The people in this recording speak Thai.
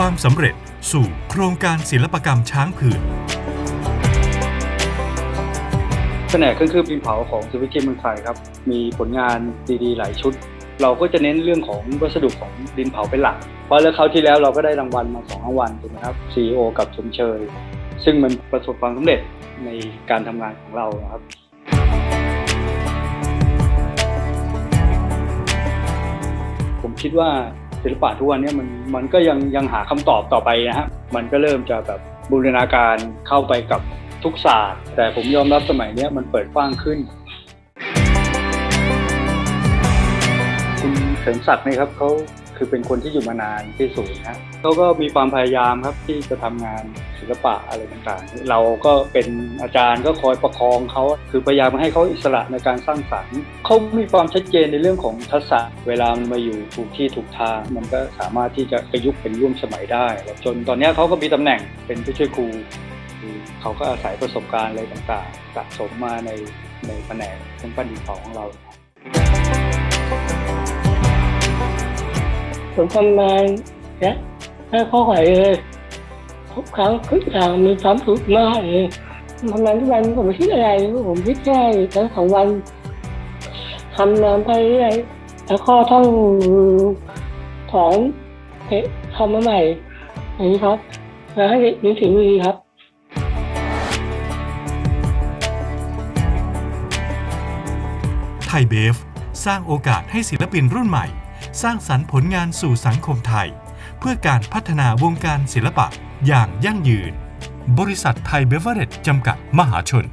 ความสำเร็จสู่โครงการศิลปกรรมช้างเผือกแผนกเครื่องเครื่องพิมพ์เผาของสุวิกิเมืองไทยครับ มีผลงานดีๆ หลายชุด เราก็จะเน้นเรื่องของวัสดุของดินเผาเป็นหลัก เพราะแล้วคราวที่แล้วเราก็ได้รางวัลมาสองรางวัลถูกไหมครับ CEO กับชมเชย ซึ่งมันประสบความสำเร็จในการทำงานของเราครับผมคิดว่า ศิลปะทุกวันนี้มันมันก็ยังยังหาคำตอบต่อไปนะฮะมันก็เริ่มจะแบบบูรณาการเข้าไปกับทุกศาสตร์ แต่ผมยอมรับสมัยนี้มันเปิดกว้างขึ้น คุณเสริมศักดิ์นี่ครับเขา คือเป็นคนที่อยู่มานานที่สุดนะฮะเขาก็มีความพยายามครับที่จะทำงานศิลปะอะไรต่างๆ เราก็เป็นอาจารย์ก็คอยประคองเขาคือพยายามให้เขาอิสระในการสร้างสรรค์เขามีความชัดเจนในเรื่องของทักษะเวลามันมาอยู่ถูกที่ถูกทางมันก็สามารถที่จะประยุกต์เป็นร่วมสมัยได้ จนตอนนี้เขาก็มีตำแหน่งเป็นผู้ช่วยครูเขาก็อาศัยประสบการณ์อะไรต่างๆสะสมมาในในแผนกเครื่องปั้นดินเผาของเรา ผมทำงานเนี่ยให้ข้อไหวเลยทุกครั้งทุกอย่างมีความสุขมากเลยทำงานทุกวันผมไม่คิดอะไร ผมคิดแค่ทั้งสองวันทำงานไปเรื่อยแล้วก็ต้องถอนเทะทำมาใหม่อย่างนี้ครับแล้วให้นึกถึงมือครับไทยเบฟ สร้างโอกาสให้ศิลปินรุ่นใหม่ สร้างสรรค์ผลงานสู่สังคมไทย เพื่อการพัฒนาวงการศิลปะอย่างยั่งยืน บริษัทไทยเบเวอเรจจำกัดมหาชน